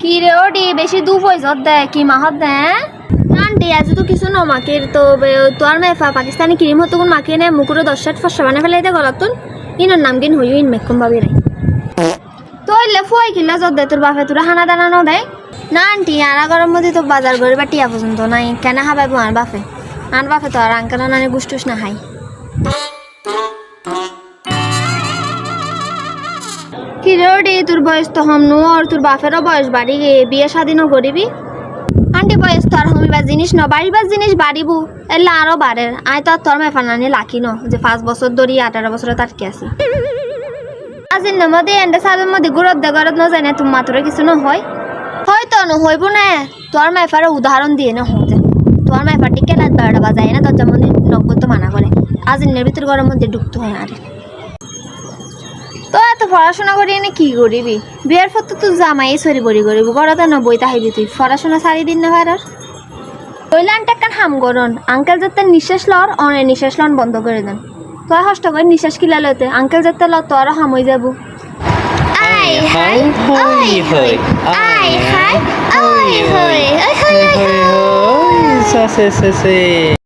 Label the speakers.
Speaker 1: কি রে ওডি বেশি দু পয়সা দে, কি মাহত দে আন্টি আজ তো কিছু ন মাকের তো তোর মেফা পাকিস্তানি ক্রিম হতো কোন মাকে নে মুকুরে দশ শার্ট ফসা বানা ফেলাই দে গলাতুন ইনার নাম কিন হইও ইন মেকুম ভাবি রে তো ফুয়াই কিলা যত দে তোর বাপে তোরা হানা দানা ন দেয় না আন্টি আর গরম মধ্যে তো বাজার করে বা টিয়া পর্যন্ত নাই, কেন হাবাইবো আর বাপে। আর বাপে তো আর আঙ্কাল নানি গুষ্টুস না খাই কি রে ওডি তোর বয়স তো হম নু আর তোর বাপেরও বয়স বাড়ি গে। বিয়ে স্বাধীনও করিবি? আন্টি, বয়স তো আর হমিবার জিনিস ন বাড়িবার জিনিস বাড়িবু। এলা আরও বাড়ে। আয় তো আর তোর মেফা নানি লাখি ন যে পাঁচ বছর ধরি, আঠারো বছর তাটকে আছি? আজির নমদে, এন্ডে সালের মধ্যে গুরত দে গরত ন যায় না তুমি মাত্র কিছু ন হয়? হয়তো ন হইব না। তোর মেফার উদাহরণ দিয়ে ন হতে তোর মেফার টিকে রাত বারোটা বাজায় না দরজা নব্বই তো মানা করে। আজিনের ভিতর গরম মধ্যে ঢুকতে হয় আরে। তো এত পড়াশোনা করি এনে কি করিবি? বিয়ের পর তো তুই জামাই সরি বড়ি করিবি ঘরতে ন বইতে হাইবি তুই। পড়াশোনা সারি দিন না ভাইরার কইলে আনটা একটা হাম করন আঙ্কেল যাতে নিঃশ্বাস লর অনে নিঃশ্বাস লন বন্ধ করে দেন। তোর কষ্ট করে নিঃশ্বাস কিলা লতে আঙ্কেল যাতে ল তোর হাম হয়ে যাব। আই
Speaker 2: হাই
Speaker 1: আই হাই আই হাই আই হাই
Speaker 2: হই হই সে সে সে।